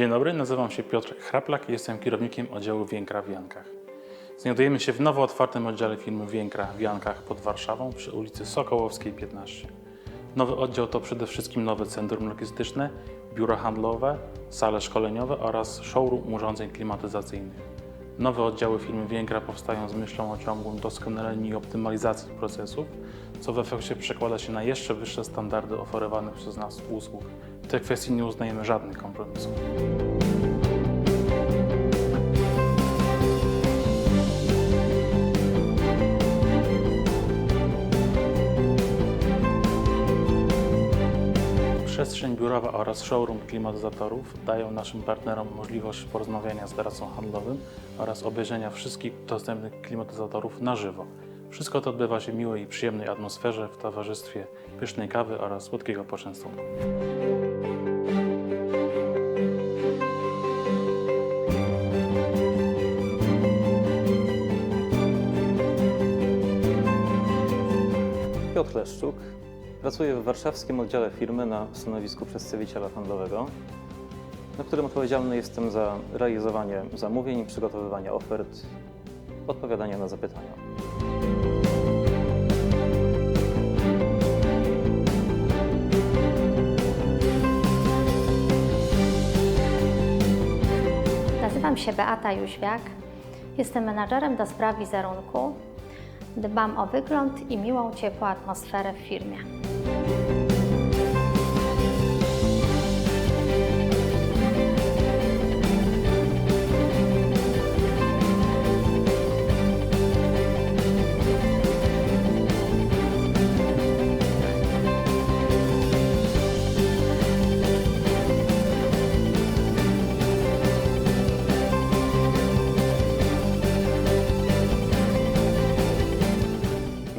Dzień dobry, nazywam się Piotr Chraplak i jestem kierownikiem oddziału Więkra w Jankach. Znajdujemy się w nowo otwartym oddziale firmy Więkra w Jankach pod Warszawą przy ulicy Sokołowskiej 15. Nowy oddział to przede wszystkim nowe centrum logistyczne, biuro handlowe, sale szkoleniowe oraz showroom urządzeń klimatyzacyjnych. Nowe oddziały firmy Więkra powstają z myślą o ciągłym doskonaleniu i optymalizacji procesów, co w efekcie przekłada się na jeszcze wyższe standardy oferowanych przez nas usług. Tej kwestii nie uznajemy żadnych kompromisów. Przestrzeń biurowa oraz showroom klimatyzatorów dają naszym partnerom możliwość porozmawiania z doradcą handlowym oraz obejrzenia wszystkich dostępnych klimatyzatorów na żywo. Wszystko to odbywa się w miłej i przyjemnej atmosferze w towarzystwie pysznej kawy oraz słodkiego poczęstunku. Piotr Leszczuk. Pracuję w warszawskim oddziale firmy na stanowisku przedstawiciela handlowego, na którym odpowiedzialny jestem za realizowanie zamówień, przygotowywanie ofert, odpowiadanie na zapytania. Nazywam się Beata Jóźwiak. Jestem menadżerem do spraw wizerunku. Dbam o wygląd i miłą, ciepłą atmosferę w firmie.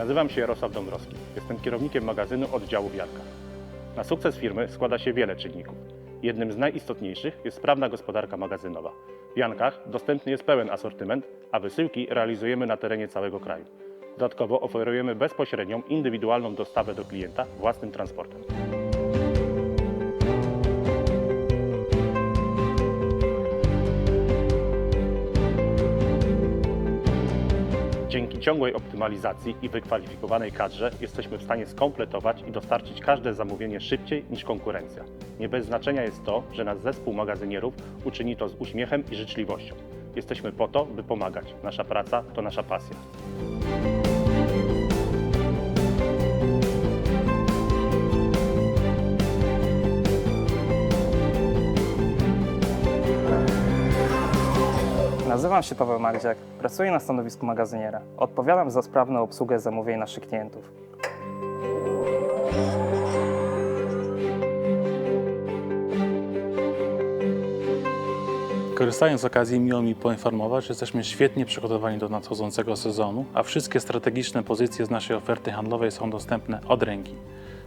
Nazywam się Jarosław Dąbrowski. Jestem kierownikiem magazynu oddziału w Jankach. Na sukces firmy składa się wiele czynników. Jednym z najistotniejszych jest sprawna gospodarka magazynowa. W Jankach dostępny jest pełen asortyment, a wysyłki realizujemy na terenie całego kraju. Dodatkowo oferujemy bezpośrednią, indywidualną dostawę do klienta własnym transportem. Dzięki ciągłej optymalizacji i wykwalifikowanej kadrze jesteśmy w stanie skompletować i dostarczyć każde zamówienie szybciej niż konkurencja. Nie bez znaczenia jest to, że nasz zespół magazynierów uczyni to z uśmiechem i życzliwością. Jesteśmy po to, by pomagać. Nasza praca to nasza pasja. Nazywam się Paweł Magdziak, pracuję na stanowisku magazyniera. Odpowiadam za sprawną obsługę zamówień naszych klientów. Korzystając z okazji, miło mi poinformować, że jesteśmy świetnie przygotowani do nadchodzącego sezonu, a wszystkie strategiczne pozycje z naszej oferty handlowej są dostępne od ręki.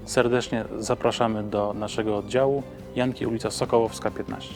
Serdecznie zapraszamy do naszego oddziału Janki ulica Sokołowska 15.